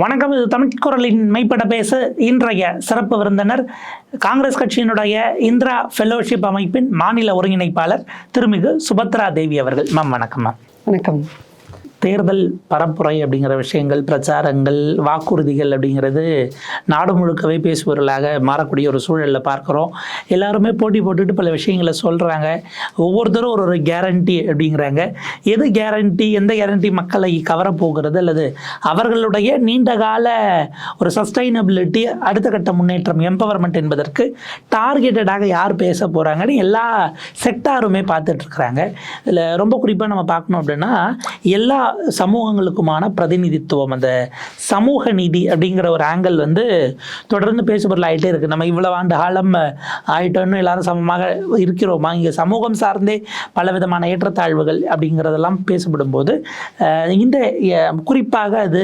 வணக்கம். இது தமிழ் குரலின் மெய்ப்பட பேச இன்றைய சிறப்பு விருந்தினர் காங்கிரஸ் கட்சியினுடைய இந்திரா ஃபெலோஷிப் அமைப்பின் மாநில ஒருங்கிணைப்பாளர் திருமிகு சுபத்ரா தேவி அவர்கள். மேம் வணக்கம் மேம். வணக்கம். தேர்தல் பரப்புரை அப்படிங்கிற விஷயங்கள் பிரச்சாரங்கள் வாக்குறுதிகள் அப்படிங்கிறது நாடு முழுக்கவே பேசுபவர்களாக மாறக்கூடிய ஒரு சூழலில் பார்க்குறோம். எல்லாருமே போட்டி போட்டுட்டு பல விஷயங்களை சொல்கிறாங்க ஒவ்வொருத்தரும் ஒரு ஒரு கேரண்டி அப்படிங்கிறாங்க. எது கேரண்டி எந்த கேரண்டி மக்களை கவரப் போகிறது? அல்லது அவர்களுடைய நீண்ட கால ஒரு சஸ்டைனபிலிட்டி அடுத்த கட்ட முன்னேற்றம் எம்பவர்மெண்ட் என்பதற்கு டார்கெட்டடாக யார் பேச போகிறாங்கன்னு எல்லா செக்டாருமே பார்த்துட்ருக்குறாங்க இதில் ரொம்ப குறிப்பாக நம்ம பார்க்கணும் அப்படின்னா எல்லா சமூகங்களுக்குமான பிரதிநிதித்துவம். அந்த சமூக நீதி அப்படிங்கிற ஒரு ஆங்கிள் வந்து தொடர்ந்து பேசுபொருள் ஆகிட்டே இருக்குது நம்ம இவ்வளவு ஆண்டு காலம் ஆயிட்டோன்னு எல்லாரும் சமமாக இருக்கிறோமா? இங்கே சமூகம் சார்ந்தே பல விதமான ஏற்றத்தாழ்வுகள் அப்படிங்கிறதெல்லாம் பேசப்படும்போது இந்த குறிப்பாக அது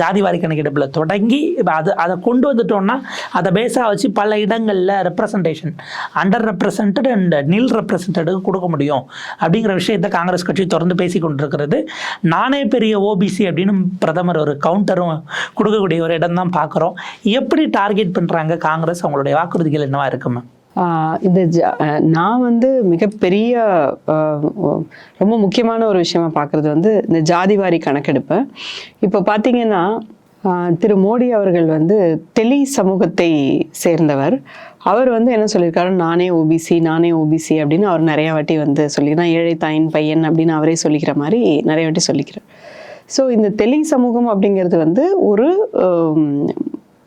ஜாதிவாரி கணக்கெடுப்பில் தொடங்கி அது அதை கொண்டு வந்துட்டோம்னா அதை பேஸாக வச்சு பல இடங்களில் ரெப்ரசன்டேஷன் அண்டர் ரெப்ரசன்டட் அண்ட் நில் ரெப்ரசன்டடுக்கு கொடுக்க முடியும். அப்படிங்கிற விஷயத்தை காங்கிரஸ் கட்சி தொடர்ந்து பேசி கொண்டிருக்கிறது நானே பெரிய ஓபிசி அப்படின்னு பிரதமர் ஒரு கவுண்டரும் கொடுக்கக்கூடிய ஒரு இடம் தான் பார்க்குறோம். எப்படி டார்கெட் பண்ணுறாங்க காங்கிரஸ்? அவங்களுடைய வாக்குறுதிகள் என்னவா இருக்குமா இந்த ஜ- நான் வந்து மிகப்பெரிய ரொம்ப முக்கியமான ஒரு விஷயமா பார்க்குறது வந்து இந்த ஜாதிவாரி கணக்கெடுப்பு. இப்போ பார்த்தீங்கன்னா திரு மோடி அவர்கள் வந்து தெளி சமூகத்தை சேர்ந்தவர். அவர் வந்து என்ன சொல்லியிருக்காரு? நானே ஓபிசி நானே ஓபிசி அப்படின்னு அவர் நிறைய வாட்டி வந்து சொல்லி நான் ஏழை தாயின் பையன் அப்படின்னு அவரே சொல்லிக்கிற மாதிரி நிறைய வாட்டி சொல்லிக்கிறார். ஸோ இந்த தெலி சமூகம் அப்படிங்கிறது வந்து ஒரு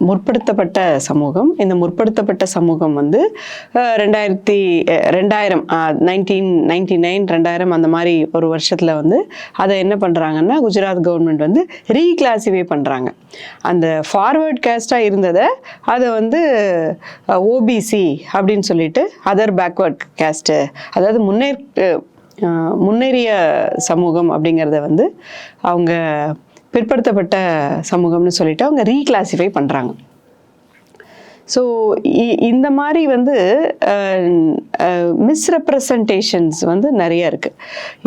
முற்படுத்தப்பட்ட சமூகம். இந்த முற்படுத்தப்பட்ட சமூகம் வந்து ரெண்டாயிரத்தி ரெண்டாயிரம் நைன்டீன் நைன்டி நைன் ரெண்டாயிரம் அந்த மாதிரி ஒரு வருஷத்தில் வந்து அதை என்ன பண்ணுறாங்கன்னா குஜராத் கவர்மெண்ட் வந்து ரீகிளாசிஃபை பண்ணுறாங்க அந்த ஃபார்வர்ட் கேஸ்டாக இருந்ததை அதை வந்து ஓபிசி அப்படின்னு சொல்லிட்டு அதர் பேக்வர்ட் கேஸ்ட்டு அதாவது முன்னேற் முன்னேறிய சமூகம் அப்படிங்கிறத வந்து அவங்க பிற்படுத்தப்பட்ட சமூகம்னு சொல்லிட்டு அவங்க ரீகிளாசிஃபை பண்ணுறாங்க ஸோ இந்த மாதிரி வந்து மிஸ்ரெப்ரசன்டேஷன்ஸ் வந்து நிறைய இருக்குது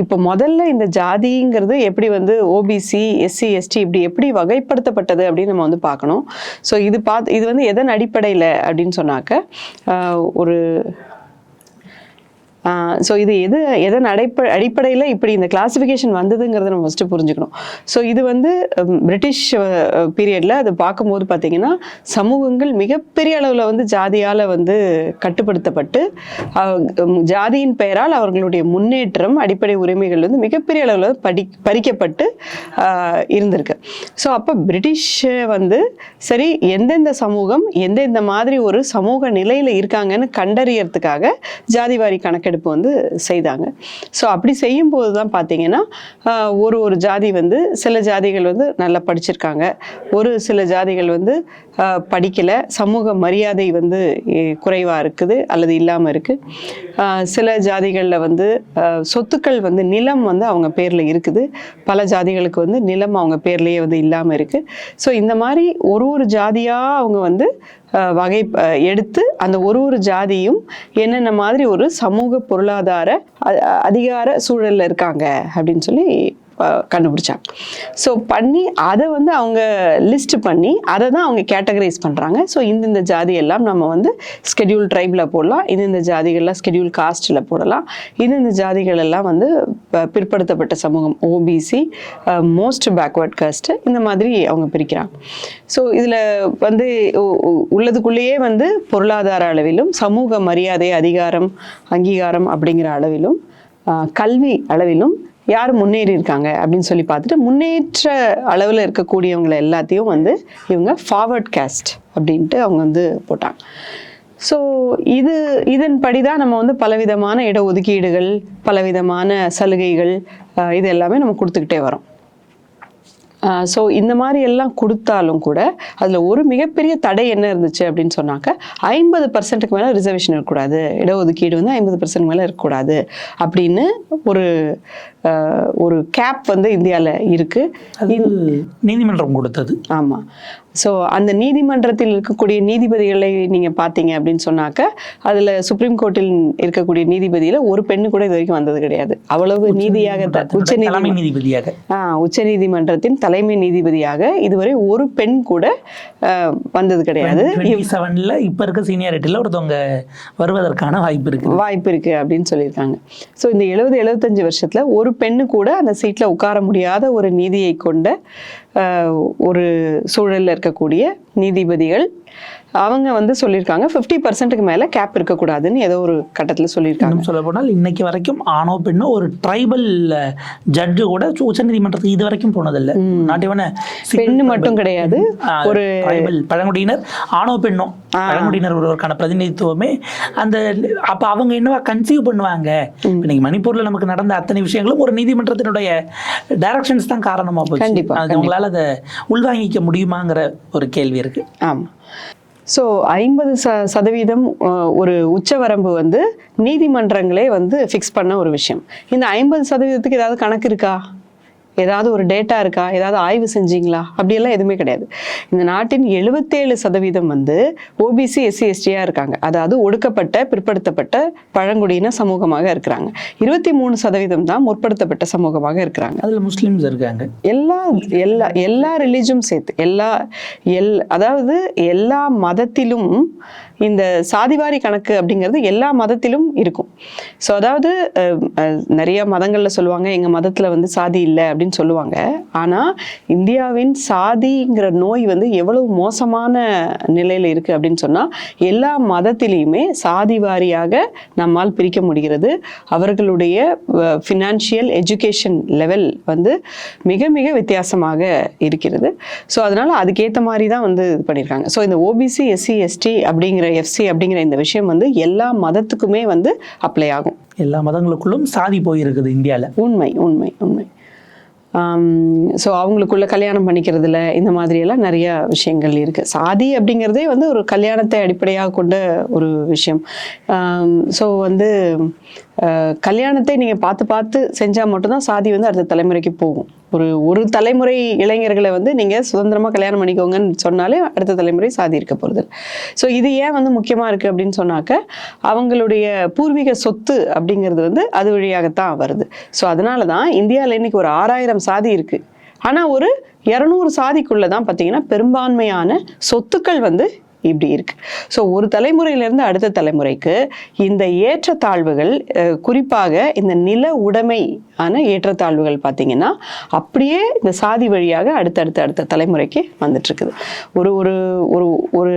இப்போ முதல்ல இந்த ஜாதிங்கிறது எப்படி வந்து ஓபிசி எஸ்சி எஸ்டி இப்படி எப்படி வகைப்படுத்தப்பட்டது அப்படின்னு நம்ம வந்து பார்க்கணும். ஸோ இது பார்த்து இது வந்து எதன் அடிப்படையில் அப்படின்னு சொன்னாக்க ஒரு ஸோ இது எது எதன் அடைப்ப அடிப்படையில் இப்படி இந்த கிளாசிஃபிகேஷன் வந்ததுங்கிறத நம்ம ஃபஸ்ட்டு புரிஞ்சுக்கணும். ஸோ இது வந்து பிரிட்டிஷ் பீரியடில் அது பார்க்கும்போது பார்த்திங்கன்னா சமூகங்கள் மிகப்பெரிய அளவில் வந்து ஜாதியால் வந்து கட்டுப்படுத்தப்பட்டு ஜாதியின் பெயரால் அவர்களுடைய முன்னேற்றம் அடிப்படை உரிமைகள் வந்து மிகப்பெரிய அளவில் படி பறிக்கப்பட்டு இருந்திருக்கு. ஸோ அப்போ பிரிட்டிஷ் வந்து சரி எந்தெந்த சமூகம் எந்தெந்த மாதிரி ஒரு சமூக நிலையில் இருக்காங்கன்னு கண்டறியறதுக்காக ஜாதிவாரி கணக்கு கணக்கெடுப்பு வந்து செய்தாங்க. ஸோ அப்படி செய்யும்போது தான் பார்த்தீங்கன்னா ஒரு ஒரு ஜாதி வந்து சில ஜாதிகள் வந்து நல்லா படிச்சிருக்காங்க. ஒரு சில ஜாதிகள் வந்து படிக்கலை. சமூக மரியாதை வந்து குறைவாக இருக்குது அல்லது இல்லாமல் இருக்குது சில ஜாதிகளில் வந்து சொத்துக்கள் வந்து நிலம் வந்து அவங்க பேரில் இருக்குது. பல ஜாதிகளுக்கு வந்து நிலம் அவங்க பேர்லேயே வந்து இல்லாமல் இருக்குது ஸோ இந்த மாதிரி ஒரு ஒரு ஜாதியாக அவங்க வந்து வகை எடுத்து அந்த ஒரு ஒரு ஜாதியும் என்னென்ன மாதிரி ஒரு சமூக பொருளாதார அதிகார சூழலில் இருக்காங்க அப்படின்னு சொல்லி கண்டுபிடிச்சாங்க ஸோ பண்ணி அதை வந்து அவங்க லிஸ்ட் பண்ணி அதை தான் அவங்க கேட்டகரைஸ் பண்ணுறாங்க ஸோ இந்தந்த ஜாதி எல்லாம் நம்ம வந்து ஸ்கெடியூல் ட்ரைபில் போடலாம். இந்தந்த ஜாதிகள்லாம் ஸ்கெடியூல் காஸ்ட்டில் போடலாம். இந்தந்த ஜாதிகள் எல்லாம் வந்து பிற்படுத்தப்பட்ட சமூகம் ஓபிசி மோஸ்ட் பேக்வர்ட் காஸ்ட் இந்த மாதிரி அவங்க பிரிக்கிறாங்க. ஸோ இதில் வந்து உள்ளதுக்குள்ளேயே வந்து பொருளாதார அளவிலும் சமூக மரியாதை அதிகாரம் அங்கீகாரம் அப்படிங்கிற அளவிலும் கல்வி அளவிலும் யார் முன்னேறி இருக்காங்க அப்படின்னு சொல்லி பார்த்துட்டு முன்னேற்ற அளவில் இருக்கக்கூடியவங்களை எல்லாத்தையும் வந்து இவங்க ஃபார்வர்ட் கேஸ்ட் அப்படின்ட்டு அவங்க வந்து போட்டாங்க. ஸோ இது இதன்படி தான் நம்ம வந்து பலவிதமான இடஒதுக்கீடுகள் பலவிதமான சலுகைகள் இது எல்லாமே நம்ம கொடுத்துக்கிட்டே வரோம். ஸோ இந்த மாதிரி எல்லாம் கொடுத்தாலும் கூட அதில் ஒரு மிகப்பெரிய தடை என்ன இருந்துச்சு அப்படின்னு சொன்னாக்க ஐம்பது பர்சன்ட்டுக்கு மேலே ரிசர்வேஷன் இருக்கக்கூடாது. இடஒதுக்கீடு வந்து ஐம்பது பர்சன்ட் மேலே இருக்கக்கூடாது அப்படின்னு ஒரு ஒரு கேப் வந்து இந்தியாவில் இருக்குது நீதிமன்றம் கொடுத்தது. ஆமாம் ஸோ அந்த நீதிமன்றத்தில் இருக்கக்கூடிய நீதிபதிகளை நீங்கள் பார்த்தீங்க அப்படின்னு சொன்னாக்க அதில் சுப்ரீம் கோர்ட்டில் இருக்கக்கூடிய நீதிபதியில் ஒரு பெண்ணு கூட இது வரைக்கும் வந்தது கிடையாது. அவ்வளவு நீதியாக உச்ச தலைமை நீதிமன்றம் நீதிபதியாக. ஆ உச்சநீதிமன்றத்தின் தலைமை நீதிபதியாக இதுவரை ஒரு பெண் கூட வந்தது கிடையாது. செவன்ல இப்ப இருக்க சீனியாரிட்டியில் ஒருத்தவங்க வருவதற்கான வாய்ப்பு இருக்கு வாய்ப்பு இருக்கு அப்படின்னு சொல்லியிருக்காங்க. ஸோ இந்த எழுபது எழுபத்தஞ்சு வருஷத்துல ஒரு பெண்ணு கூட அந்த சீட்ல உட்கார முடியாத ஒரு நீதியை கொண்ட ஒரு சூழல்ல இருக்கக்கூடிய நீதிபதிகள் அவங்க வந்து சொல்லியிருக்காங்க ஃபிஃப்டி பர்சன்ட்டுக்கு மேல கேப் இருக்கக்கூடாதுன்னு ஏதோ ஒரு கட்டத்துல சொல்லியிருக்காங்க. சொல்ல போனால் இன்னைக்கு வரைக்கும் ஆணோ பெண்ணோ ஒரு ட்ரைபல் ஜட்ஜு கூட உச்ச நீதிமன்றத்துக்கு இது வரைக்கும் போனதில்லை. நாட் இவன பெண்ணு மட்டும் கிடையாது. ஒரு ட்ரைபல் பழங்குடியினர் ஆணோ பெண்ணோ. பழங்குடியினர் ஒருவருக்கான பிரதிநிதித்துவமே அந்த அப்ப அவங்க என்னவா கன்சீவ் பண்ணுவாங்க? இன்னைக்கு மணிப்பூர்ல நமக்கு நடந்த அத்தனை விஷயங்களும் ஒரு நீதிமன்றத்தினுடைய டைரக்ஷன்ஸ் தான் காரணமா போச்சு. கண்டிப்பா, அது உள்வாங்கிக்க முடியுமாங்கிற ஒரு கேள்வி இருக்கு. ஆமாம் ஸோ ஐம்பது ச சதவீதம் ஒரு உச்சவரம்பு வந்து நீதிமன்றங்களே வந்து ஃபிக்ஸ் பண்ண ஒரு விஷயம். இந்த ஐம்பது சதவீதத்துக்கு ஏதாவது கணக்கு இருக்கா? ஏதாவது ஒரு டேட்டா இருக்கா? ஏதாவது ஆய்வு செஞ்சீங்களா? அப்படியெல்லாம் எதுவுமே கிடையாது. இந்த நாட்டின் எழுபத்தேழு சதவீதம் வந்து ஓபிசி எஸ்சி எஸ்டியாக இருக்காங்க. அதாவது ஒடுக்கப்பட்ட பிற்படுத்தப்பட்ட பழங்குடியின சமூகமாக இருக்கிறாங்க. இருபத்தி மூணு சதவீதம் தான் முற்படுத்தப்பட்ட சமூகமாக இருக்கிறாங்க. அதுல முஸ்லிம்ஸ் இருக்காங்க. எல்லா எல்லா எல்லா ரிலீஜும் சேர்த்து எல்லா எல் அதாவது எல்லா மதத்திலும் இந்த சாதிவாரி கணக்கு அப்படிங்கிறது எல்லா மதத்திலும் இருக்கும். ஸோ அதாவது நிறைய மதங்களில் சொல்லுவாங்க எங்கள் மதத்தில் வந்து சாதி இல்லை அப்படின்னு சொல்லுவாங்க. ஆனால் இந்தியாவின் சாதிங்கிற நோய் வந்து எவ்வளவு மோசமான நிலையில் இருக்குது அப்படின்னு சொன்னால் எல்லா மதத்திலையுமே சாதி வாரியாக நம்மால் பிரிக்க முடிகிறது. அவர்களுடைய ஃபினான்ஷியல் எஜுகேஷன் லெவல் வந்து மிக மிக வித்தியாசமாக இருக்கிறது. ஸோ அதனால் அதுக்கேற்ற மாதிரி தான் வந்து இது பண்ணியிருக்காங்க ஸோ இந்த ஓபிசி எஸ்சி எஸ்டி அப்படிங்கிற எஃப்சி அப்படிங்கிற இந்த விஷயம் வந்து எல்லா மதத்துக்குமே வந்து அப்ளை ஆகும். எல்லா மதங்களுக்குள்ளும் சாதி போயிருக்குது இந்தியால. உண்மை உண்மை உண்மை. Um, ஸோ அவங்களுக்குள்ள கல்யாணம் பண்ணிக்கிறதுல இந்த மாதிரியெல்லாம் நிறைய விஷயங்கள் இருக்குது சாதி அப்படிங்கிறதே வந்து ஒரு கல்யாணத்தை அடிப்படையாக கொண்ட ஒரு விஷயம். Um, ஸோ வந்து uh, கல்யாணத்தை நீங்கள் பார்த்து பார்த்து செஞ்சால் மட்டும்தான் சாதி வந்து அடுத்த தலைமுறைக்கு போகும். ஒரு ஒரு தலைமுறை இளைஞர்களை வந்து நீங்கள் சுதந்திரமாக கல்யாணம் பண்ணிக்கோங்கன்னு சொன்னாலே அடுத்த தலைமுறை சாதி இருக்க போகிறது ஸோ இது ஏன் வந்து முக்கியமாக இருக்குது அப்படின்னு சொன்னாக்க அவங்களுடைய பூர்வீக சொத்து அப்படிங்கிறது வந்து அது வழியாகத்தான் வருது. ஸோ அதனால தான் இந்தியாவில் இன்னைக்கு ஒரு ஆறாயிரம் சாதி இருக்குது ஆனால் ஒரு இரநூறு சாதிக்குள்ளே தான் பார்த்தீங்கன்னா பெரும்பான்மையான சொத்துக்கள் வந்து இப்படி இருக்கு. ஸோ ஒரு தலைமுறையிலிருந்து அடுத்த தலைமுறைக்கு இந்த ஏற்றத்தாழ்வுகள் குறிப்பாக இந்த நில உடைமை ஆன ஏற்றத்தாழ்வுகள் பார்த்தீங்கன்னா அப்படியே இந்த சாதி வழியாக அடுத்தடுத்த அடுத்த தலைமுறைக்கு வந்துட்டு இருக்குது ஒரு ஒரு ஒரு ஒரு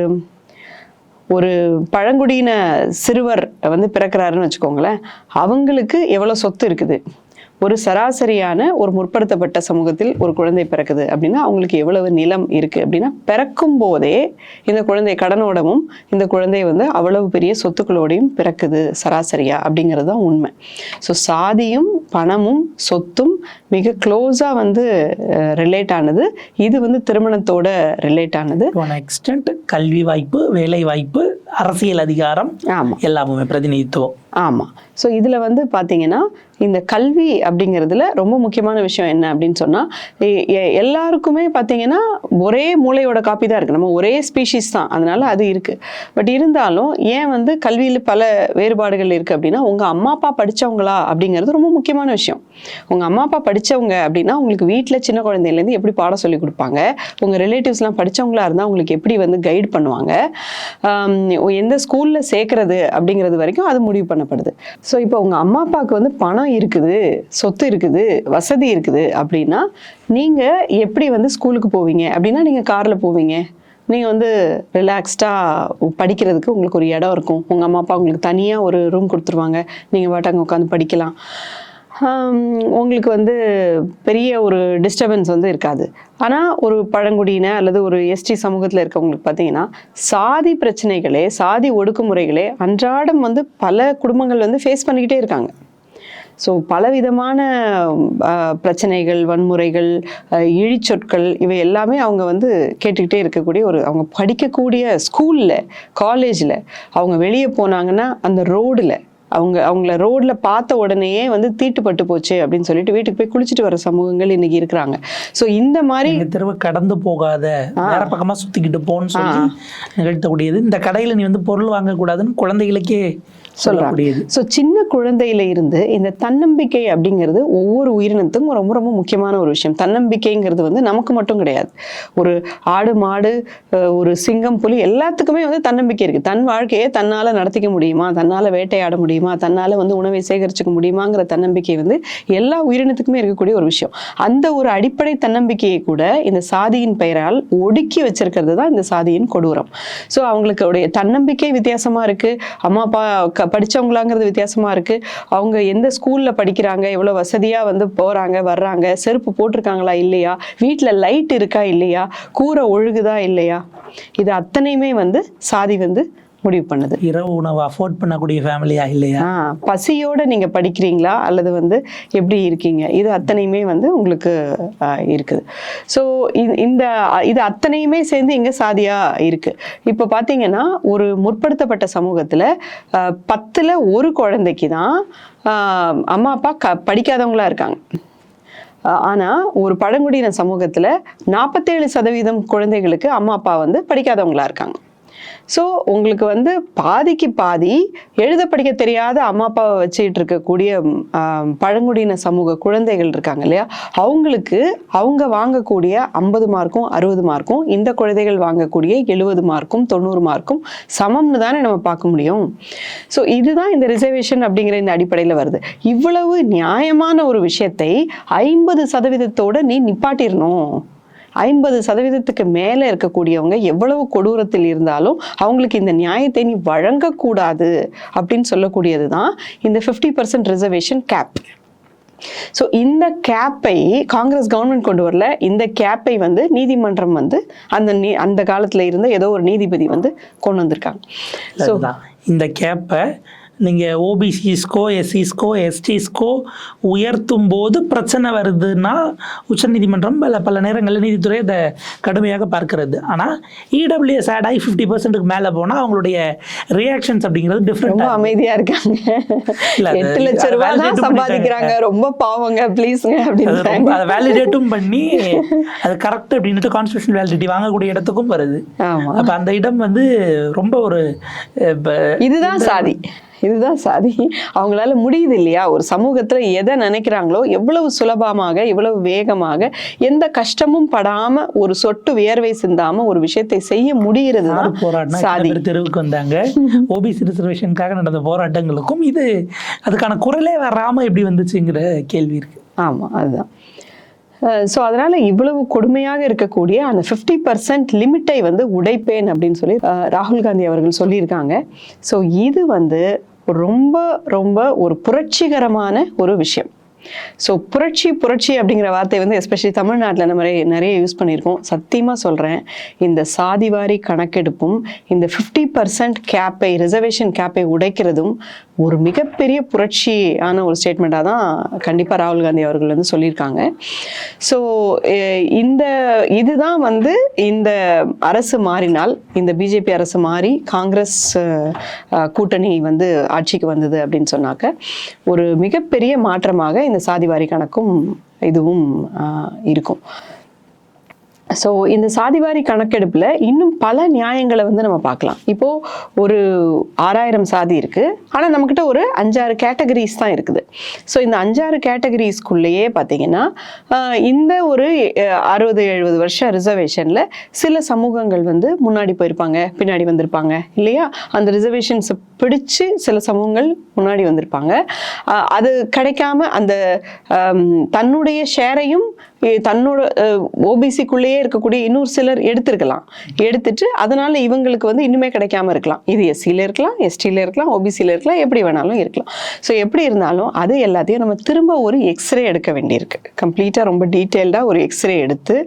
ஒரு பழங்குடியின சிறுவர் வந்து பிறக்கிறாருன்னு வச்சுக்கோங்களேன் அவங்களுக்கு எவ்வளோ சொத்து இருக்குது? ஒரு சராசரியான ஒரு முற்படுத்தப்பட்ட சமூகத்தில் ஒரு குழந்தை பிறக்குது அப்படின்னா அவங்களுக்கு எவ்வளவு நிலம் இருக்குது அப்படின்னா பிறக்கும் போதே இந்த குழந்தை கடனோடவும் இந்த குழந்தை வந்து அவ்வளவு பெரிய சொத்துக்களோடையும் பிறக்குது சராசரியா அப்படிங்கிறது தான் உண்மை. ஸோ சாதியும் பணமும் சொத்தும் மிக க்ளோஸாக வந்து ரிலேட் ஆனது. இது வந்து திருமணத்தோட ரிலேட் ஆனது. எக்ஸ்டென்ட் கல்வி வாய்ப்பு வேலை வாய்ப்பு அரசியல் அதிகாரம் ஆமாம் எல்லாமுமே பிரதிநிதித்துவம். ஆமாம் ஸோ இதில் வந்து பார்த்தீங்கன்னா இந்த கல்வி அப்படிங்கிறதுல ரொம்ப முக்கியமான விஷயம் என்ன அப்படின்னு சொன்னால் எல்லாருக்குமே பார்த்தீங்கன்னா ஒரே மூளையோட காப்பி தான் இருக்குது நம்ம ஒரே ஸ்பீஷீஸ் தான். அதனால அது இருக்குது பட் இருந்தாலும் ஏன் வந்து கல்வியில் பல வேறுபாடுகள் இருக்குது அப்படின்னா உங்கள் அம்மா அப்பா படித்தவங்களா அப்படிங்கிறது ரொம்ப முக்கியமான விஷயம். உங்கள் அம்மா அப்பா படித்தவங்க அப்படின்னா உங்களுக்கு வீட்டில் சின்ன குழந்தையிலேருந்து எப்படி பாடம் சொல்லி கொடுப்பாங்க? உங்கள் ரிலேட்டிவ்ஸ்லாம் படித்தவங்களா இருந்தால் உங்களுக்கு எப்படி வந்து கைட் பண்ணுவாங்க? எந்த ஸ்கூலில் சேர்க்குறது அப்படிங்கிறது வரைக்கும் அது முடிவு பண்ண பண்ணப்படுது ஸோ இப்போ உங்கள் அம்மா அப்பாவுக்கு வந்து பணம் இருக்குது சொத்து இருக்குது வசதி இருக்குது அப்படின்னா நீங்கள் எப்படி வந்து ஸ்கூலுக்கு போவீங்க? அப்படின்னா நீங்கள் காரில் போவீங்க. நீங்கள் வந்து ரிலாக்ஸ்டாக படிக்கிறதுக்கு உங்களுக்கு ஒரு இடம் இருக்கும். உங்கள் அம்மா அப்பா உங்களுக்கு தனியாக ஒரு ரூம் கொடுத்துருவாங்க. நீங்கள் பாட்டு அங்கே உட்காந்து படிக்கலாம். உங்களுக்கு வந்து பெரிய ஒரு டிஸ்டர்பன்ஸ் வந்து இருக்காது. ஆனால் ஒரு பழங்குடியின அல்லது ஒரு எஸ்டி சமூகத்தில் இருக்கவங்களுக்கு பார்த்தீங்கன்னா சாதி பிரச்சனைகளே சாதி ஒடுக்குமுறைகளே அன்றாடம் வந்து பல குடும்பங்கள் வந்து ஃபேஸ் பண்ணிக்கிட்டே இருக்காங்க. ஸோ பலவிதமான பிரச்சனைகள் வன்முறைகள் இழிச்சொற்கள் இவை எல்லாமே அவங்க வந்து கேட்டுக்கிட்டே இருக்கக்கூடிய ஒரு அவங்க படிக்கக்கூடிய ஸ்கூலில் காலேஜில் அவங்க வெளியே போனாங்கன்னா அந்த ரோடில் அவங்க அவங்கள ரோட்ல பார்த்த உடனேயே வந்து தீட்டுப்பட்டு போச்சு அப்படின்னு சொல்லிட்டு வீட்டுக்கு போய் குளிச்சுட்டு வர சமூகங்கள் இன்னைக்கு இருக்கிறாங்க. ஸோ இந்த மாதிரி தெருவை கடந்து போகாத வேற பக்கமா சுத்திக்கிட்டு போன்னு சொல்லி நிகழ்த்தக்கூடியது. இந்த கடையில நீ வந்து பொருள் வாங்கக்கூடாதுன்னு குழந்தைகளுக்கே சொல்லக்கூடியது. ஸோ சின்ன குழந்தையில இருந்து இந்த தன்னம்பிக்கை அப்படிங்கிறது ஒவ்வொரு உயிரினத்துக்கும் ரொம்ப ரொம்ப முக்கியமான ஒரு விஷயம். தன்னம்பிக்கைங்கிறது வந்து நமக்கு மட்டும் கிடையாது. ஒரு ஆடு மாடு ஒரு சிங்கம் புலி எல்லாத்துக்குமே வந்து தன்னம்பிக்கை இருக்கு. தன் வாழ்க்கையை தன்னால நடத்திக்க முடியுமா? தன்னால வேட்டையாட முடியுமா? தன்னால வந்து உணவை சேகரிச்சுக்க முடியுமாங்கிற தன்னம்பிக்கை வந்து எல்லா உயிரினத்துக்குமே இருக்கக்கூடிய ஒரு விஷயம். அந்த ஒரு அடிப்படை தன்னம்பிக்கையை கூட இந்த சாதியின் பெயரால் ஒடுக்கி வச்சிருக்கிறது தான் இந்த சாதியின் கொடூரம். ஸோ அவங்களுக்கு உடைய தன்னம்பிக்கை வித்தியாசமா இருக்கு. அம்மா அப்பா க படிச்சவங்களாங்கிறது வித்தியாசமா இருக்கு. அவங்க எந்த ஸ்கூல்ல படிக்கிறாங்க எவ்வளவு வசதியா வந்து போறாங்க வர்றாங்க செருப்பு போட்டிருக்காங்களா இல்லையா? வீட்டில் லைட் இருக்கா இல்லையா? கூரை ஒழுகுதா இல்லையா? இது அத்தனையுமே வந்து சாதி வந்து முடிவு பண்ணுது. இரவு உணவு அஃபோர்ட் பண்ணக்கூடிய ஃபேமிலியா இல்லையா? பசியோட நீங்க படிக்கிறீங்களா? அல்லது வந்து எப்படி இருக்கீங்க? இது அத்தனையுமே வந்து உங்களுக்கு இருக்குது. ஸோ இந்த இது அத்தனையுமே சேர்ந்து இங்க சாதியா இருக்கு. இப்போ பார்த்தீங்கன்னா ஒரு முற்படுத்தப்பட்ட சமூகத்துல பத்துல ஒரு குழந்தைக்கு தான் அம்மா அப்பா க படிக்காதவங்களா இருக்காங்க. ஆ- ஆனா ஒரு பழங்குடியின சமூகத்துல நாற்பத்தேழு சதவீதம் குழந்தைகளுக்கு அம்மா அப்பா வந்து படிக்காதவங்களா இருக்காங்க. ஸோ உங்களுக்கு வந்து பாதிக்கு பாதி எழுத படிக்க தெரியாத அம்மா அப்பாவை வச்சுட்டு இருக்கக்கூடிய பழங்குடியின சமூக குழந்தைகள் இருக்காங்க இல்லையா? அவங்களுக்கு அவங்க வாங்கக்கூடிய ஐம்பது மார்க்கும் அறுபது மார்க்கும் இந்த குழந்தைகள் வாங்கக்கூடிய எழுபது மார்க்கும் தொண்ணூறு மார்க்கும் சமம்னு தானே நம்ம பார்க்க முடியும்? ஸோ இதுதான் இந்த ரிசர்வேஷன் அப்படிங்கிற இந்த அடிப்படையில் வருது. இவ்வளவு நியாயமான ஒரு விஷயத்தை ஐம்பது சதவீதத்தோடு நீ நிப்பாட்டிடணும் ஐம்பது சதவீதத்துக்கு மேலே இருக்கக்கூடியவங்க எவ்வளவு கொடூரத்தில் இருந்தாலும் அவங்களுக்கு இந்த நியாயத்தை நீ வழங்கக்கூடாது அப்படின்னு சொல்லக்கூடியது தான் இந்த fifty percent reservation gap so இந்த கேப்பை காங்கிரஸ் கவர்மெண்ட் கொண்டு வரல. இந்த கேப்பை வந்து நீதிமன்றம் வந்து அந்த நீ அந்த காலத்தில் இருந்த ஏதோ ஒரு நீதிபதி வந்து கொண்டு வந்திருக்காங்க. ஸோ இந்த கேப்பை நீங்கள் ஓபிசிஸ்க்கோ எஸ்சிஸ்க்கோ எஸ்டிஸ்க்கோ உயர்த்தும் போது பிரச்சனை வருதுன்னா உச்சநீதிமன்றம் பல பல நேரங்களில் நீதித்துறை அதை கடுமையாக பார்க்கிறது. ஆனால் இடபிள்யூஎஸ் ஆட் ஆகி ஃபிஃப்டி பர்சன்ட்டுக்கு மேலே போனால் அவங்களுடைய ரியாக்ஷன்ஸ் அப்படிங்கிறது டிஃப்ரெண்ட் அமைதியா இருக்காங்க. இல்ல, எட்டு லட்சம் அது ரூபாய் தான் சம்பாதிக்கிறாங்க. ரொம்ப பாவங்க ப்ளீஸ்ங்க அப்படின்னு அதை வேலிடேட்டும் பண்ணி அது கரெக்ட் அப்படின்ட்டு கான்ஸ்டியூஷன் வேலிடிட்டி வாங்கக்கூடிய இடத்துக்கும் வருது. அப்போ அந்த இடம் வந்து ரொம்ப ஒரு இதுதான் சாதி. இதுதான் சாதி. அவங்களால முடியுது இல்லையா? ஒரு சமூகத்துல எதை நினைக்கிறாங்களோ எவ்வளவு சுலபமாக எவ்வளவு வேகமாக எந்த கஷ்டமும் படாம ஒரு சொட்டு வியர்வை சிந்தாம ஒரு விஷயத்தை செய்ய முடிகிறது சாதி தெருவுக்கு வந்தாங்க. ஓபிசி ரிசர்வேஷனுக்காக நடந்த போராட்டங்களுக்கும் இது அதுக்கான குரலே வராம எப்படி வந்துச்சுங்கிற கேள்வி இருக்கு. ஆமா அதுதான். ஸோ அதனால இவ்வளவு கொடுமையாக இருக்கக்கூடிய அந்த ஃபிஃப்டி பர்சன்ட் லிமிட்டை வந்து உடைப்பேன் அப்படின்னு சொல்லி ராகுல் காந்தி அவர்கள் சொல்லியிருக்காங்க. ஸோ இது வந்து ரொம்ப ரொம்ப ஒரு புரட்சிகரமான ஒரு விஷயம். ஸோ புரட்சி புரட்சி அப்படிங்கிற வார்த்தை வந்து எஸ்பெஷலி தமிழ்நாட்டில் நம்ம நிறைய நிறைய யூஸ் பண்ணியிருக்கோம். சத்தியமாக சொல்கிறேன் இந்த சாதிவாரி கணக்கெடுப்பும் இந்த ஃபிஃப்டி பர்சன்ட் கேப்பை ரிசர்வேஷன் கேப்பை உடைக்கிறதும் ஒரு மிகப்பெரிய புரட்சியான ஒரு ஸ்டேட்மெண்ட்டாக தான் கண்டிப்பாக ராகுல் காந்தி அவர்கள் வந்து சொல்லியிருக்காங்க. ஸோ இந்த இதுதான் வந்து இந்த அரசு மாறினால் இந்த பிஜேபி அரசு மாறி காங்கிரஸ் கூட்டணி வந்து ஆட்சிக்கு வந்தது அப்படின்னு சொன்னாக்க ஒரு மிகப்பெரிய மாற்றமாக இந்த சாதிவாரி கணக்கும் இதுவும் இருக்கும். ஸோ இந்த சாதிவாரி கணக்கெடுப்பில் இன்னும் பல நியாயங்களை வந்து நம்ம பார்க்கலாம். இப்போது ஒரு ஆறாயிரம் சாதி இருக்குது ஆனால் நம்மக்கிட்ட ஒரு அஞ்சாறு கேட்டகரிஸ் தான் இருக்குது. ஸோ இந்த அஞ்சாறு கேட்டகரிஸ்குள்ளேயே பார்த்தீங்கன்னா இந்த ஒரு அறுபது எழுபது வருஷம் ரிசர்வேஷனில் சில சமூகங்கள் வந்து முன்னாடி போயிருப்பாங்க பின்னாடி வந்திருப்பாங்க இல்லையா? அந்த ரிசர்வேஷன்ஸை பிடிச்சு சில சமூகங்கள் முன்னாடி வந்திருப்பாங்க. அது கிடைக்காம அந்த தன்னுடைய ஷேரையும் தன்னோட ஓபிசிக்குள்ளேயே இருக்கக்கூடிய இன்னொரு சிலர் எடுத்திருக்கலாம். எடுத்துட்டு அதனால இவங்களுக்கு வந்து இன்னுமே கிடைக்காம இருக்கலாம். இது எஸ்சியில் இருக்கலாம் எஸ்டியில் இருக்கலாம் ஓபிசியில் இருக்கலாம் எப்படி வேணாலும் இருக்கலாம். ஸோ எப்படி இருந்தாலும் அது எல்லாத்தையும் நம்ம திரும்ப ஒரு எக்ஸ்ரே எடுக்க வேண்டியிருக்கு. கம்ப்ளீட்டாக ரொம்ப டீட்டெயில்டாக ஒரு எக்ஸ்ரே எடுத்து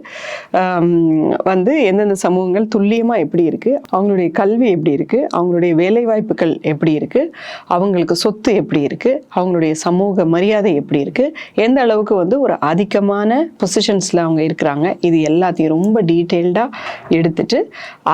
வந்து எந்தெந்த சமூகங்கள் துல்லியமாக எப்படி இருக்குது அவங்களுடைய கல்வி எப்படி இருக்குது அவங்களுடைய வேலைவாய்ப்புகள் எப்படி இருக்குது அவங்களுக்கு சொத்து எப்படி இருக்குது அவங்களுடைய சமூக மரியாதை எப்படி இருக்குது எந்த அளவுக்கு வந்து ஒரு ஆதிக்கமான பொசிஷன்ஸில் அவங்க இருக்கிறாங்க. இது எல்லாத்தையும் ரொம்ப டீட்டெயில்டாக எடுத்துட்டு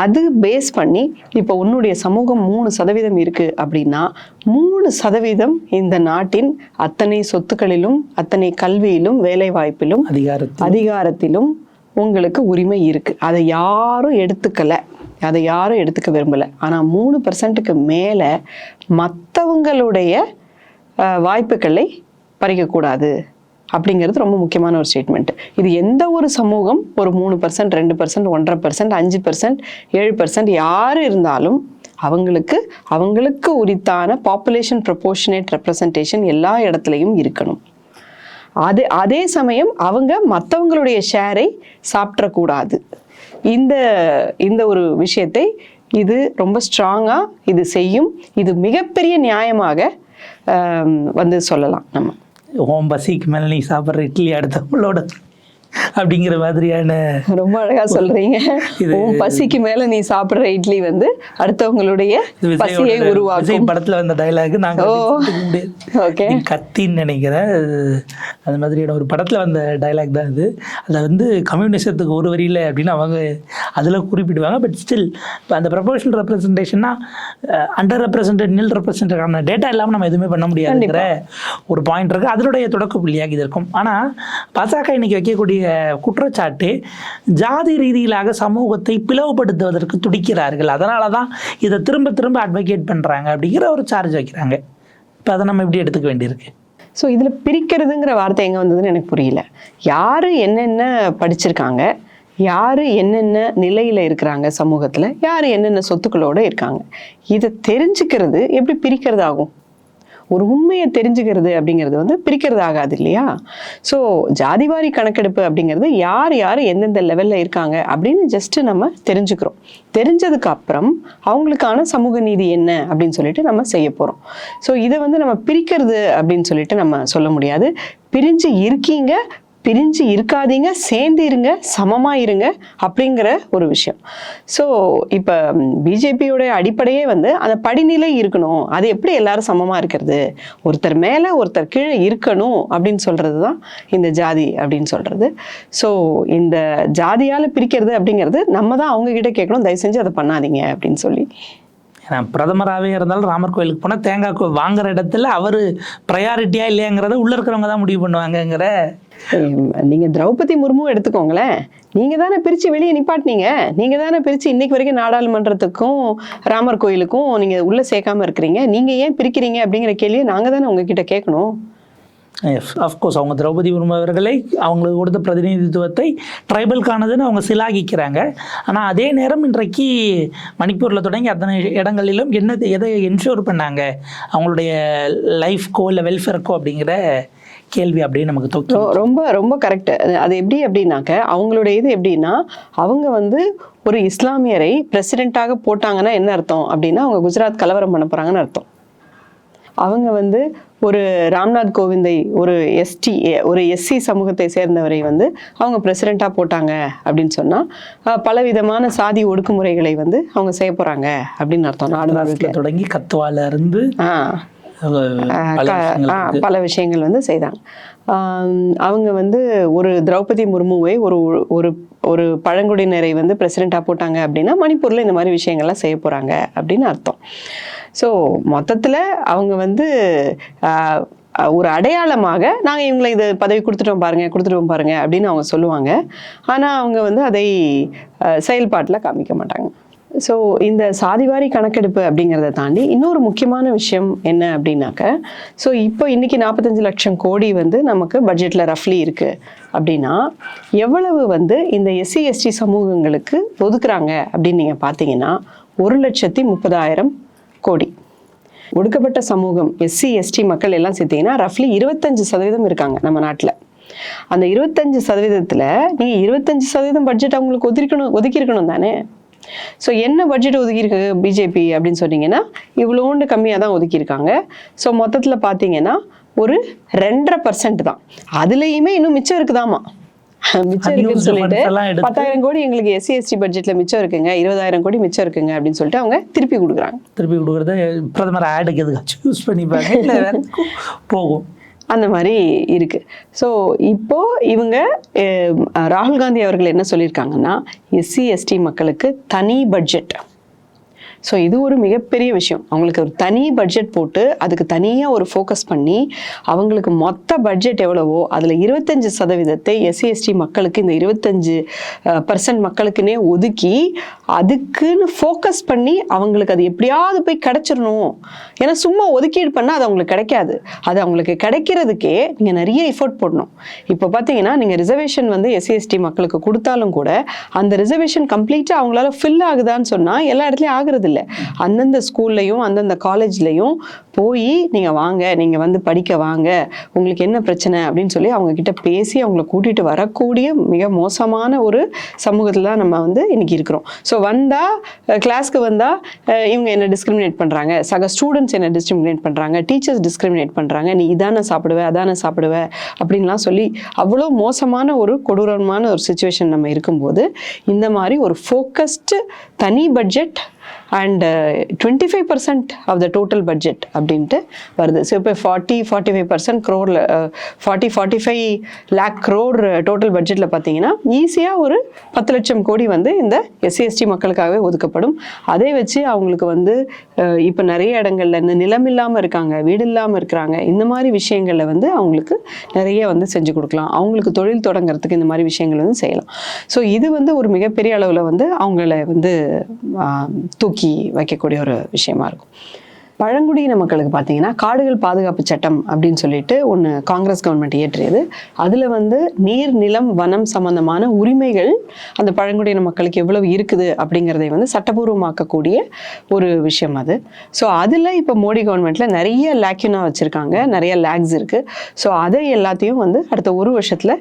அது பேஸ் பண்ணி இப்போ உன்னுடைய சமூகம் மூணு சதவீதம் இருக்குது அப்படின்னா மூணு சதவீதம் இந்த நாட்டின் அத்தனை சொத்துக்களிலும் அத்தனை கல்வியிலும் வேலைவாய்ப்பிலும் அதிகாரத்தில் அதிகாரத்திலும் உங்களுக்கு உரிமை இருக்கு. அதை யாரும் எடுத்துக்கல. அதை யாரும் எடுத்துக்க விரும்பல. ஆனா மூணு பர்சன்ட்டுக்கு மேல மற்றவங்களுடைய வாய்ப்புகளை பறிக்கக்கூடாது. அப்படிங்கிறது ரொம்ப முக்கியமான ஒரு ஸ்டேட்மெண்ட் இது எந்த ஒரு சமூகம் ஒரு மூணு பர்சன்ட் ரெண்டு பர்சன்ட் ஒன்றரை பர்சன்ட் அஞ்சு பர்சன்ட் ஏழு பர்சன்ட் யார் இருந்தாலும் அவங்களுக்கு அவங்களுக்கு உரித்தான பாப்புலேஷன் ப்ரொபோர்ஷனேட் ரெப்ரசன்டேஷன் எல்லா இடத்துலையும் இருக்கணும். அது அதே சமயம் அவங்க மற்றவங்களுடைய ஷேரை சாப்பிடக்கூடாது. இந்த இந்த ஒரு விஷயத்தை இது ரொம்ப ஸ்ட்ராங்காக இது செய்யும். இது மிகப்பெரிய நியாயமாக வந்து சொல்லலாம் நம்ம. ஓம் பசிக்கு மேலே நீ சாப்பிட்ற இட்லி அடுத்தவங்களோட அப்படிங்கிற மாதிரியான ரொம்ப அழகா சொல்றீங்க. உன் பசிக்கு மேல நீ சாப்பிடுற இட்லி வந்து அடுத்தவங்களுடைய பசியை விஜய் உருவாக்கும் படத்துல வந்த டைலாக் நாங்க. ஓகே. கத்தின்னு நினைக்கிறேன். அந்த மாதிரியான ஒரு படத்துல வந்த டைலாக் தான் அது. அதை வந்து கம்யூனிசத்துக்கு ஒரு வரியில அப்படின்னு அவங்க அதுல குறிப்பிடுவாங்க. பட் ஸ்டில் இப்போ அந்த ப்ரொபோஷனல் ரெப்ரஸன்டேஷன்னா அண்டர் ரெப்ரசன்டேட் நில் ரெப்ரசன்டேட்டான டேட்டா இல்லாமல் நம்ம எதுவுமே பண்ண முடியாதுங்கிற ஒரு பாயிண்ட் இருக்கு. அதனுடைய தொடக்க புள்ளியாக இது இருக்கும். ஆனா பாஜக இன்னைக்கு வைக்கக்கூடிய குற்றச்சாட்டு ஜாதி ரீதியிலாக சமூகத்தை பிளவுபடுத்துவதற்கு துடிக்கிறார்கள். அதனால தான் இதை திரும்ப திரும்ப அட்வொகேட் பண்ணுறாங்க அப்படிங்கிற ஒரு சார்ஜ் வைக்கிறாங்க. இப்போ அதை நம்ம எப்படி எடுத்துக்க வேண்டியிருக்கு? ஸோ இதில் பிரிக்கிறதுங்கிற வார்த்தை எங்கே வந்ததுன்னு எனக்கு புரியல. யார் என்னென்ன படிச்சிருக்காங்க? யார் என்னென்ன நிலையில் இருக்கிறாங்க சமூகத்தில்? யார் என்னென்ன சொத்துக்களோடு இருக்காங்க? இதை தெரிஞ்சுக்கிறது எப்படி பிரிக்கிறது ஆகும் ஒரு உண்மையை தெரிஞ்சுக்கிறது அப்படிங்கிறது வந்து பிரிக்கிறது ஆகாது இல்லையா? ஸோ ஜாதிவாரி கணக்கெடுப்பு அப்படிங்கிறது யார் யார் எந்தெந்த லெவலில் இருக்காங்க அப்படின்னு ஜஸ்ட்டு நம்ம தெரிஞ்சுக்கிறோம். தெரிஞ்சதுக்கு அப்புறம் அவங்களுக்கான சமூக நீதி என்ன அப்படின்னு சொல்லிட்டு நம்ம செய்ய போகிறோம் ஸோ இதை வந்து நம்ம பிரிக்கிறது அப்படின்னு சொல்லிட்டு நம்ம சொல்ல முடியாது. பிரிஞ்சு இருக்கீங்க பிரிஞ்சு இருக்காதீங்க சேர்ந்து இருங்க சமமாக இருங்க அப்படிங்கிற ஒரு விஷயம். ஸோ இப்போ பிஜேபியோட அடிப்படையே வந்து அந்த படிநிலை இருக்கணும். அது எப்படி எல்லாரும் சமமாக இருக்கிறது? ஒருத்தர் மேலே ஒருத்தர் கீழே இருக்கணும் அப்படின்னு சொல்கிறது தான் இந்த ஜாதி அப்படின்னு சொல்கிறது ஸோ இந்த ஜாதியால் பிரிக்கிறது அப்படிங்கிறது நம்ம தான் அவங்கக்கிட்ட கேட்கணும். தயவு செஞ்சு அதை பண்ணாதீங்க அப்படின்னு சொல்லி. பிரதமராகவே இருந்தாலும் ராமர் கோயிலுக்கு போனால் தேங்காய் வாங்குற இடத்துல அவர் ப்ரையாரிட்டியாக இல்லையாங்கிறத உள்ளே இருக்கிறவங்க தான் முடிவு பண்ணுவாங்கங்கிற நீங்கள் திரௌபதி முர்மு எடுத்துக்கோங்களேன். நீங்கள் தானே பிரித்து வெளியே நிப்பாட்டினீங்க. நீங்கள் தானே பிரித்து இன்றைக்கு வரைக்கும் நாடாளுமன்றத்துக்கும் ராமர் கோயிலுக்கும் நீங்கள் உள்ளே சேர்க்காம இருக்கிறீங்க. நீங்கள் ஏன் பிரிக்கிறீங்க அப்படிங்கிற கேள்வியை நாங்கள் தானே உங்ககிட்ட கேட்கணும். அஃப்கோர்ஸ் அவங்க திரௌபதி முர்மு அவர்களை அவங்களுக்கு கொடுத்த பிரதிநிதித்துவத்தை ட்ரைபல்கானதுன்னு அவங்க சிலாகிக்கிறாங்க. ஆனால் அதே நேரம் இன்றைக்கு மணிப்பூரில் தொடங்கி அத்தனை இடங்களிலும் என்ன எதை என்ஷூர் பண்ணாங்க? அவங்களுடைய லைஃப்கோ இல்லை வெல்ஃபேருக்கோ அப்படிங்கிற கேள்வி அப்படியே நமக்கு தொக்கி ரொம்ப ரொம்ப கரெக்ட் அது எப்படி அப்படின்னாக்க அவங்களுடைய இது எப்படின்னா அவங்க வந்து ஒரு இஸ்லாமியரை பிரசிடென்ட்டாக போட்டாங்கன்னா என்ன அர்த்தம்? அப்படின்னா அவங்க குஜராத் கலவரம் பண்ண போறாங்கன்னு அர்த்தம். அவங்க வந்து ஒரு ராம்நாத் கோவிந்தை ஒரு எஸ்டி ஒரு எஸ்சி சமூகத்தை சேர்ந்தவரை வந்து அவங்க பிரசிடெண்ட்டாக போட்டாங்க அப்படின்னு சொன்னால் பலவிதமான சாதி ஒடுக்குமுறைகளை வந்து அவங்க செய்ய போகிறாங்க அப்படின்னு அர்த்தம் நாடு தொடங்கி கத்வால இருந்து பல விஷயங்கள் வந்து செய்தாங்க. அவங்க வந்து ஒரு திரௌபதி முர்முவை ஒரு ஒரு ஒரு பழங்குடியினரை வந்து பிரசிடெண்ட்டாக போட்டாங்க அப்படின்னா மணிப்பூரில் இந்த மாதிரி விஷயங்கள்லாம் செய்ய போகிறாங்க அப்படின்னு அர்த்தம். ஸோ மொத்தத்தில் அவங்க வந்து ஒரு அடையாளமாக நாங்கள் இவங்களை இது பதவி கொடுத்துட்டோம் பாருங்க கொடுத்துட்டோம் பாருங்க அப்படின்னு அவங்க சொல்லுவாங்க. ஆனால் அவங்க வந்து அதை செயல்பாட்டில் காமிக்க மாட்டாங்க. ஸோ இந்த சாதிவாரி கணக்கெடுப்பு அப்படிங்கிறத தாண்டி இன்னொரு முக்கியமான விஷயம் என்ன அப்படின்னாக்க ஸோ இப்போ இன்றைக்கி நாற்பத்தஞ்சு லட்சம் கோடி வந்து நமக்கு பட்ஜெட்டில் ரஃப்லி இருக்குது அப்படின்னா எவ்வளவு வந்து இந்த எஸ்சி எஸ்டி சமூகங்களுக்கு ஒதுக்குறாங்க அப்படின்னு நீங்கள் பார்த்தீங்கன்னா ஒரு லட்சத்தி முப்பதாயிரம் கோடி. ஒடுக்கப்பட்ட சமூகம் எஸ்சி எஸ்டி மக்கள் எல்லாம் சேர்த்தீங்கன்னா ரஃப்லி இருபத்தஞ்சு சதவீதம் இருக்காங்க நம்ம நாட்டில். அந்த இருபத்தஞ்சு சதவீதத்தில் நீங்கள் இருபத்தஞ்சு சதவீதம் பட்ஜெட் அவங்களுக்கு ஒதுக்கணும் ஒதுக்கியிருக்கணும் தானே? ஸோ என்ன பட்ஜெட் ஒதுக்கியிருக்கு பிஜேபி அப்படின்னு சொன்னீங்கன்னா இவ்வளோண்டு கம்மியாக தான் ஒதுக்கியிருக்காங்க. ஸோ மொத்தத்தில் பார்த்தீங்கன்னா ஒரு ரெண்டரை பர்சன்ட் தான். அதுலேயுமே இன்னும் மிச்சம் இருக்குதாமா? மிச்சம் இருக்குன்னு சொல்லிட்டு பத்தாயிரம் கோடி எங்களுக்கு எஸ்சி எஸ்டி பட்ஜெட்ல மிச்சம் இருக்குங்க. இருபதாயிரம் கோடி மிச்சம் இருக்குங்க அப்படின்னு சொல்லிட்டு அவங்க திருப்பி கொடுக்குறாங்க. திருப்பி கொடுக்குறத பிரதமர் ஆடுக்கு எதுக்காச்சும் யூஸ் பண்ணிப்பாங்க. போகும். அந்த மாதிரி இருக்குது ஸோ இப்போ இவங்க ராகுல் காந்தி அவர்கள் என்ன சொல்லியிருக்காங்கன்னா எஸ்சி எஸ்டி மக்களுக்கு தனி பட்ஜெட் ஸோ இது ஒரு மிகப்பெரிய விஷயம். அவங்களுக்கு ஒரு தனி பட்ஜெட் போட்டு அதுக்கு தனியாக ஒரு ஃபோக்கஸ் பண்ணி அவங்களுக்கு மொத்த பட்ஜெட் எவ்வளவோ அதில் இருபத்தஞ்சு சதவீதத்தை எஸ்சி எஸ்டி மக்களுக்கு இந்த இருபத்தஞ்சு பர்சன்ட் மக்களுக்குன்னே ஒதுக்கி அதுக்குன்னு ஃபோக்கஸ் பண்ணி அவங்களுக்கு அது எப்படியாவது போய் கிடைச்சிடணும். ஏன்னா சும்மா ஒதுக்கீடு பண்ணால் அது அவங்களுக்கு கிடைக்காது. அது அவங்களுக்கு கிடைக்கிறதுக்கே நீங்கள் நிறைய எஃபோர்ட் போடணும். இப்போ பார்த்தீங்கன்னா நீங்கள் ரிசர்வேஷன் வந்து எஸ்சி எஸ்டி மக்களுக்கு கொடுத்தாலும் கூட அந்த ரிசர்வேஷன் கம்ப்ளீட்டாக அவங்களால ஃபில் ஆகுதான்னு சொன்னால் எல்லா இடத்துலையும் ஆகுறது இல்லை. அந்தந்த ஸ்கூல்லையும் அந்தந்த காலேஜ்லையும் போய் நீங்கள் வாங்க நீங்கள் வந்து படிக்க வாங்க உங்களுக்கு என்ன பிரச்சனை அப்படின்னு சொல்லி அவங்க கிட்ட பேசி அவங்கள கூட்டிகிட்டு வரக்கூடிய மிக மோசமான ஒரு சமூகத்தில் தான் நம்ம வந்து இன்னைக்கு இருக்கிறோம். ஸோ வந்தால் கிளாஸ்க்கு வந்தால் இவங்க என்ன டிஸ்கிரிமினேட் பண்ணுறாங்க சக ஸ்டூடெண்ட்ஸ் என்ன டிஸ்கிரிமினேட் பண்ணுறாங்க டீச்சர்ஸ் டிஸ்கிரிமினேட் பண்ணுறாங்க நீ இதானே சாப்பிடுவ அதானே சாப்பிடுவ அப்படின்லாம் சொல்லி அவ்வளோ மோசமான ஒரு கொடூரமான ஒரு சுச்சுவேஷன் நம்ம இருக்கும்போது இந்த மாதிரி ஒரு ஃபோக்கஸ்டு தனி budget and twenty five percent of the total budget அப்படின்ட்டு வருது. ஸோ இப்போ forty forty five percent க்ரோரில் forty forty five lakh crore total பட்ஜெட்டில் பார்த்தீங்கன்னா ஈஸியாக ஒரு பத்து லட்சம் கோடி வந்து இந்த எஸ்சிஎஸ்டி மக்களுக்காகவே ஒதுக்கப்படும். அதை வச்சு அவங்களுக்கு வந்து இப்போ நிறைய இடங்கள்ல இந்த நிலம் இல்லாமல் இருக்காங்க வீடு இல்லாமல் இருக்கிறாங்க இந்த மாதிரி விஷயங்களில் வந்து அவங்களுக்கு நிறைய வந்து செஞ்சு கொடுக்கலாம். அவங்களுக்கு தொழில் தொடங்குறதுக்கு இந்த மாதிரி விஷயங்கள் வந்து செய்யலாம். ஸோ இது வந்து ஒரு மிகப்பெரிய அளவில் வந்து அவங்கள வந்து தூக்கி வைக்கக்கூடிய ஒரு விஷயமா இருக்கும் பழங்குடியின மக்களுக்கு பார்த்தீங்கன்னா காடுகள் பாதுகாப்பு சட்டம் அப்படின்னு சொல்லிட்டு ஒன்று காங்கிரஸ் கவர்மெண்ட் இயற்றியது. அதில் வந்து நீர் நிலம் வனம் சம்பந்தமான உரிமைகள் அந்த பழங்குடியின மக்களுக்கு எவ்வளவு இருக்குது அப்படிங்கிறதை வந்து சட்டபூர்வமாக்கக்கூடிய ஒரு விஷயம் அது. ஸோ அதில் இப்போ மோடி கவர்மெண்ட்டில் நிறைய லேக்யூனா வச்சுருக்காங்க நிறைய லேக்ஸ் இருக்குது ஸோ அதை எல்லாத்தையும் வந்து அடுத்த ஒரு வருஷத்தில்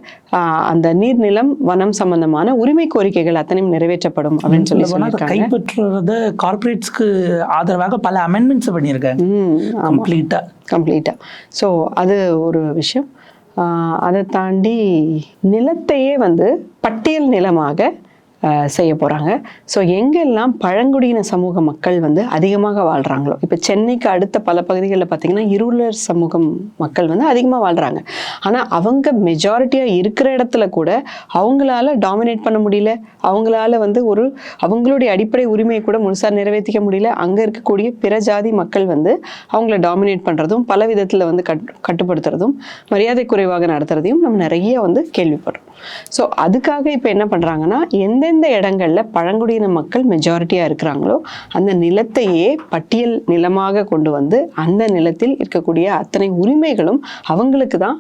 அந்த நீர்நிலம் வனம் சம்பந்தமான உரிமை கோரிக்கைகள் அத்தனையும் நிறைவேற்றப்படும் அப்படின்னு சொல்லி கைப்பற்றுறத கார்ப்பரேட்ஸ்க்கு ஆதரவாக பல அமெண்ட்மெண்ட்ஸ் பண்ணியிருக்காங்க. ம் ஆமாம் கம்ப்ளீட்டா கம்ப்ளீட்டாக ஸோ அது ஒரு விஷயம். அதை தாண்டி நிலத்தையே வந்து பட்டியல் நிலமாக செய்ய போகிறாங்க ஸோ எங்கெல்லாம் பழங்குடியின சமூக மக்கள் வந்து அதிகமாக வாழ்கிறாங்களோ இப்போ சென்னைக்கு அடுத்த பல பகுதிகளில் பார்த்தீங்கன்னா இருளர் சமூகம் மக்கள் வந்து அதிகமாக வாழ்கிறாங்க ஆனால் அவங்க மெஜாரிட்டியாக இருக்கிற இடத்துல கூட அவங்களால டாமினேட் பண்ண முடியல. அவங்களால வந்து ஒரு அவங்களுடைய அடிப்படை உரிமையை கூட முழுசாக நிறைவேற்றிக்க முடியல. அங்கே இருக்கக்கூடிய பிற ஜாதி மக்கள் வந்து அவங்கள டாமினேட் பண்ணுறதும் பல விதத்தில் வந்து கட் கட்டுப்படுத்துறதும் மரியாதை குறைவாக நடத்துறதையும் நம்ம நிறைய வந்து கேள்விப்படுறோம். ஸோ அதுக்காக இப்போ என்ன பண்ணுறாங்கன்னா எந்த எந்தெந்த இடங்களில் பழங்குடியின மக்கள் மெஜாரிட்டியாக இருக்கிறாங்களோ அந்த நிலத்தையே பட்டியல் நிலமாக கொண்டு வந்து அந்த நிலத்தில் இருக்கக்கூடிய அத்தனை உரிமைகளும் அவங்களுக்கு தான்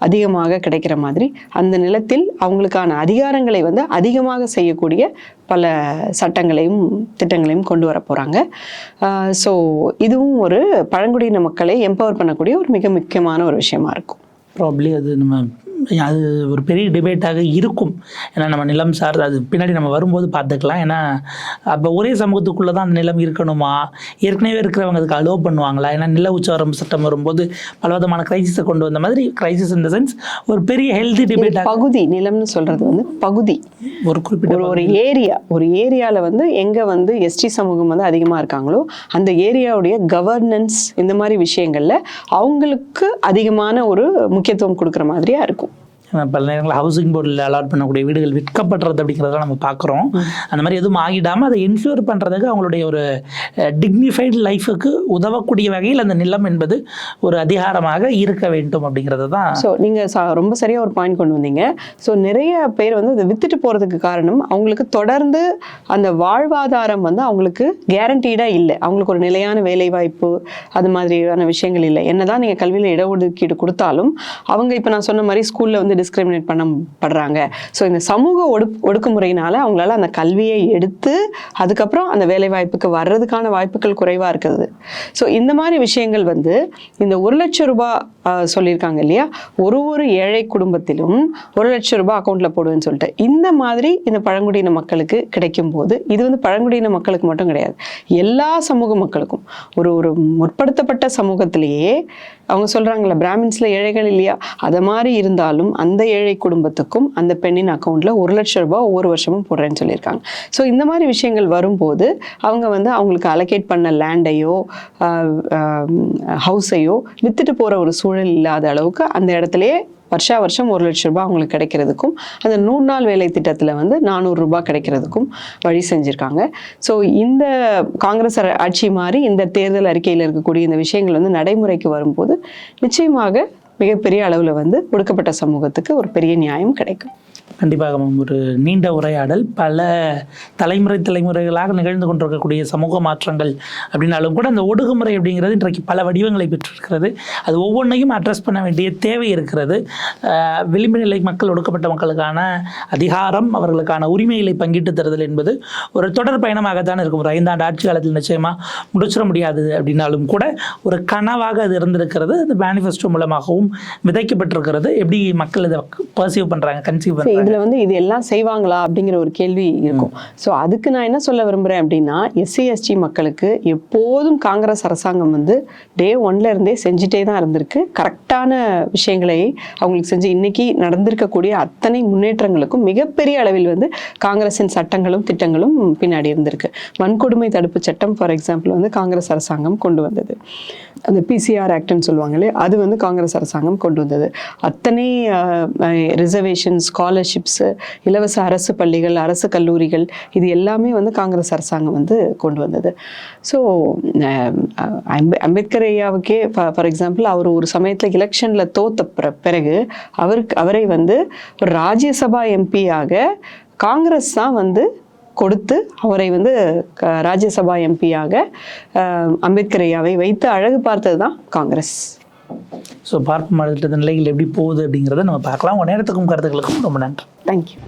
அதிகமாக கிடைக்கிற மாதிரி அந்த நிலத்தில் அவங்களுக்கான அதிகாரங்களை வந்து அதிகமாக செய்யக்கூடிய பல சட்டங்களையும் திட்டங்களையும் கொண்டு வர போகிறாங்க ஸோ இதுவும் ஒரு பழங்குடியின மக்களை எம்பவர் பண்ணக்கூடிய ஒரு மிக முக்கியமான ஒரு விஷயமா இருக்கும். ப்ராப்ளி அது நம்ம அது ஒரு பெரிய டிபேட்டாக இருக்கும். ஏன்னா நம்ம நிலம் சார்ந்து அது பின்னாடி நம்ம வரும்போது பார்த்துக்கலாம். ஏன்னா அப்போ ஒரே சமூகத்துக்குள்ளே தான் அந்த நிலம் இருக்கணுமா? ஏற்கனவே இருக்கிறவங்க அதுக்கு அலோவ் பண்ணுவாங்களா? ஏன்னா நில உச்சவரம் சட்டம் வரும்போது பலவிதமான கிரைசிஸை கொண்டு வந்த மாதிரி கிரைசிஸ் இந்த சென்ஸ் ஒரு பெரிய ஹெல்தி டிபேட்டாக பகுதி நிலம்னு சொல்றது வந்து பகுதி. ஒரு குறிப்பிட்ட ஒரு ஏரியா ஒரு ஏரியாவில் வந்து எங்கே வந்து எஸ்டி சமூகம் வந்து அதிகமாக இருக்காங்களோ அந்த ஏரியாவுடைய கவர்னன்ஸ் இந்த மாதிரி விஷயங்களில் அவங்களுக்கு அதிகமான ஒரு முக்கியத்துவம் கொடுக்குற மாதிரியா இருக்கும். பல நேரங்களில் ஹவுசிங் போர்டில் அலாட் பண்ணக்கூடிய வீடுகள் விற்கப்படுறது அப்படிங்கிறதெல்லாம் நம்ம பார்க்குறோம். அந்த மாதிரி எதுவும் ஆகிடாமல் அதை என்ஷூர் பண்ணுறதுக்கு அவங்களுடைய ஒரு டிக்னிஃபைடு லைஃபுக்கு உதவக்கூடிய வகையில் அந்த நிலம் என்பது ஒரு அதிகாரமாக இருக்க வேண்டும் அப்படிங்கிறது தான். ஸோ நீங்கள் சா ரொம்ப சரியாக ஒரு பாயிண்ட் கொண்டு வந்தீங்க. ஸோ நிறைய பேர் வந்து அதை வித்துட்டு போகிறதுக்கு காரணம் அவங்களுக்கு தொடர்ந்து அந்த வாழ்வாதாரம் வந்து அவங்களுக்கு கேரண்டீடாக இல்லை. அவங்களுக்கு ஒரு நிலையான வேலை வாய்ப்பு அது மாதிரியான விஷயங்கள் இல்லை. என்னதான் நீங்கள் கல்வியில் இடஒதுக்கீடு கொடுத்தாலும் அவங்க இப்போ நான் சொன்ன மாதிரி ஸ்கூலில் வந்து டிஸ்கிரிமினேட் பண்ணப்படுறாங்க. ஸோ இந்த சமூக ஒடு ஒடுக்குமுறையினால அவங்களால அந்த கல்வியை எடுத்து அதுக்கப்புறம் அந்த வேலை வாய்ப்புக்கு வர்றதுக்கான வாய்ப்புகள் குறைவாக இருக்குது. ஸோ இந்த மாதிரி விஷயங்கள் வந்து இந்த ஒரு லட்சம் ரூபாய் சொல்லியிருக்காங்க இல்லையா? ஒரு ஒரு ஏழை குடும்பத்திலும் ஒரு லட்சம் ரூபாய் அக்கௌண்ட்ல போடுவேன்னு சொல்லிட்டு. இந்த மாதிரி இந்த பழங்குடியின மக்களுக்கு கிடைக்கும் போது இது வந்து பழங்குடியின மக்களுக்கு மட்டும் கிடையாது. எல்லா சமூக மக்களுக்கும். ஒரு ஒரு முற்படுத்தப்பட்ட சமூகத்திலேயே அவங்க சொல்றாங்கல்ல பிராமின்ஸ்ல ஏழைகள் இல்லையா? அதை மாதிரி இருந்தாலும் அந்த ஏழை குடும்பத்துக்கும் அந்த பெண்ணின் அக்கௌண்ட்ல ஒரு லட்சம் ரூபாய் ஒவ்வொரு வருஷமும் போடுறேன்னு சொல்லியிருக்காங்க. ஸோ இந்த மாதிரி விஷயங்கள் வரும்போது அவங்க வந்து அவங்களுக்கு அலோகேட் பண்ண லேண்டையோ ஹவுஸையோ வித்துட்டு போகிற ஒரு சூழல் இல்லாத அளவுக்கு அந்த இடத்துலயே வருஷா வருஷம் ஒரு லட்ச ரூபாய் அவங்களுக்கு கிடைக்கிறதுக்கும் அந்த நூறு நாள் வேலை திட்டத்தில் வந்து நானூறு ரூபாய் கிடைக்கிறதுக்கும் வழி செஞ்சுருக்காங்க. ஸோ இந்த காங்கிரஸ் ஆட்சி மாதிரி இந்த தேர்தல் அறிக்கையில் இருக்கக்கூடிய இந்த விஷயங்கள் வந்து நடைமுறைக்கு வரும்போது நிச்சயமாக மிகப்பெரிய அளவில் வந்து ஒடுக்கப்பட்ட சமூகத்துக்கு ஒரு பெரிய நியாயம் கிடைக்கும். கண்டிப்பாக ஒரு நீண்ட உரையாடல். பல தலைமுறை தலைமுறைகளாக நிகழ்ந்து கொண்டிருக்கக்கூடிய சமூக மாற்றங்கள் அப்படின்னாலும் கூட அந்த ஒடுக்குமுறை அப்படிங்கிறது இன்றைக்கு பல வடிவங்களை பெற்றிருக்கிறது. அது ஒவ்வொன்றையும் அட்ரஸ் பண்ண வேண்டிய தேவை இருக்கிறது. விளிம்பு நிலை மக்கள் ஒடுக்கப்பட்ட மக்களுக்கான அதிகாரம் அவர்களுக்கான உரிமைகளை பங்கிட்டு தருதல் என்பது ஒரு தொடர் பயணமாகத்தான் இருக்கும். ஒரு ஐந்தாண்டு ஆட்சி காலத்தில் நிச்சயமாக முடிச்சிட முடியாது அப்படின்னாலும் கூட ஒரு கனவாக அது இருந்திருக்கிறது. அந்த மேனிஃபெஸ்டோ மூலமாகவும் விதைக்கப்பட்டிருக்கிறது. எப்படி மக்கள் இதை பர்சீவ் பண்ணுறாங்க கன்சீவ் பண்ணுறாங்க இதில் வந்து இது எல்லாம் செய்வாங்களா அப்படிங்கிற ஒரு கேள்வி இருக்கும். ஸோ அதுக்கு நான் என்ன சொல்ல விரும்புறேன் அப்படின்னா எஸ்சி எஸ்டி மக்களுக்கு எப்போதும் காங்கிரஸ் அரசாங்கம் வந்து டே ஒன்ல இருந்தே செஞ்சுட்டே தான் இருந்திருக்கு. கரெக்டான விஷயங்களை அவங்களுக்கு செஞ்சு இன்னைக்கு நடந்திருக்கக்கூடிய அத்தனை முன்னேற்றங்களுக்கும் மிகப்பெரிய அளவில் வந்து காங்கிரஸின் சட்டங்களும் திட்டங்களும் பின்னாடி இருந்திருக்கு. வன்கொடுமை தடுப்பு சட்டம் ஃபார் எக்ஸாம்பிள் வந்து காங்கிரஸ் அரசாங்கம் கொண்டு வந்தது. அந்த பிசிஆர் ஆக்ட்னு சொல்லுவாங்களே அது வந்து காங்கிரஸ் அரசாங்கம் கொண்டு வந்தது. அத்தனை ரிசர்வேஷன் ஸ்காலர்ஷிப் ஸ்காலர்ஷிப்ஸு இலவச அரசு பள்ளிகள் அரசு கல்லூரிகள் இது எல்லாமே வந்து காங்கிரஸ் அரசாங்கம் வந்து கொண்டு வந்தது. ஸோ அம்பேத்கர் ஐயாவுக்கே ஃபார் எக்ஸாம்பிள் அவர் ஒரு சமயத்தில் எலெக்ஷனில் தோத்த பிறகு அவருக்கு அவரை வந்து ஒரு ராஜ்யசபா எம்பியாக காங்கிரஸ் தான் வந்து கொடுத்து அவரை வந்து க- ராஜ்யசபா எம்பியாக அம்பேத்கர் ஐயாவை வைத்து அழகு பார்த்தது தான் காங்கிரஸ். ஸோ பார்ப்பு அடுத்த நிலைகள் எப்படி போகுது அப்படிங்கிறத நம்ம பார்க்கலாம். உங்கள் நேரத்துக்கும் கருத்துக்களுக்கும் ரொம்ப நன்றி. தேங்க்யூ